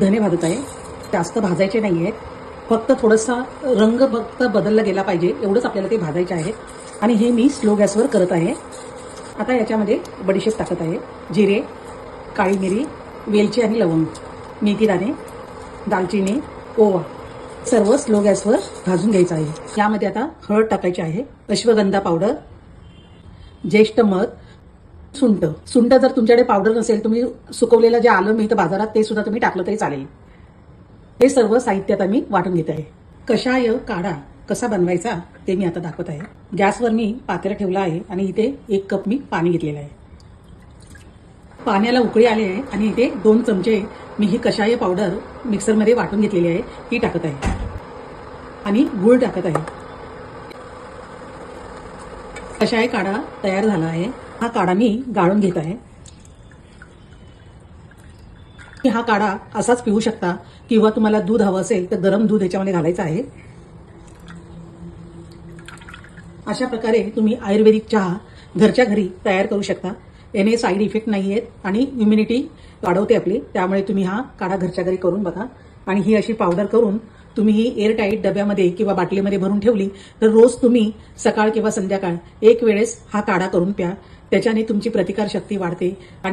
धने भाजत आहे. जास्त भाजायचे नाही आहेत फक्त थोडंसं रंग फक्त बदलला गेला पाहिजे. एवढंच आपल्याला ते भाजायचे आहे आणि हे मी स्लो गॅसवर करत आहे. आता याच्यामध्ये बडीशेप टाकत आहे. जिरे काळी मिरी वेलची आणि लवंग मेथी दाणे दालचिनी ओवा सर्व स्लो गॅसवर भाजून घ्यायचं आहे. यामध्ये आता हळद टाकायची आहे. अश्वगंधा पावडर ज्येष्ठ मध सुंट सुंट जर तुमच्याकडे पावडर नसेल तुम्ही सुकवलेलं जे आलं मिळतं बाजारात ते सुद्धा तुम्ही टाकलं तरी चालेल. हे सर्व साहित्यात आम्ही मी वाटून घेत आहे. कषाय काढा कसा बनवायचा ते मी आता दाखवत आहे. गॅसवर मी पात्र ठेवला आहे आणि इथे एक कप मी पाणी घेतलेलं आहे. पाण्याला उकळी आली आहे आणि इथे दोन चमचे मी ही कषाय पावडर मिक्सरमध्ये वाटून घेतलेली आहे ती टाकत आहे. आणि गूळ टाकत आहे. कषाय काढा तयार झाला आहे. हा काढा मी गाळून घेत आहे. हा काढा असाच पिऊ शकता किंवा तुम्हाला दूध हवं असेल तर गरम दूध याच्यामध्ये घालायचं आहे. अशा प्रकारे तुम्ही आयुर्वेदिक चहा घरच्या घरी तयार करू शकता. याने साईड इफेक्ट नाही आहेत आणि इम्युनिटी वाढवते आपली. त्यामुळे तुम्ही हा काढा घरच्या घरी करून बघा. आणि ही अशी पावडर करून तुम्ही ही एअरटाईट डब्यामध्ये किंवा बाटलीमध्ये भरून ठेवली तर रोज तुम्ही सकाळ किंवा संध्याकाळ एक वेळेस हा काढा करून प्या. त्याच्याने तुमची प्रतिकारशक्ती वाढते आणि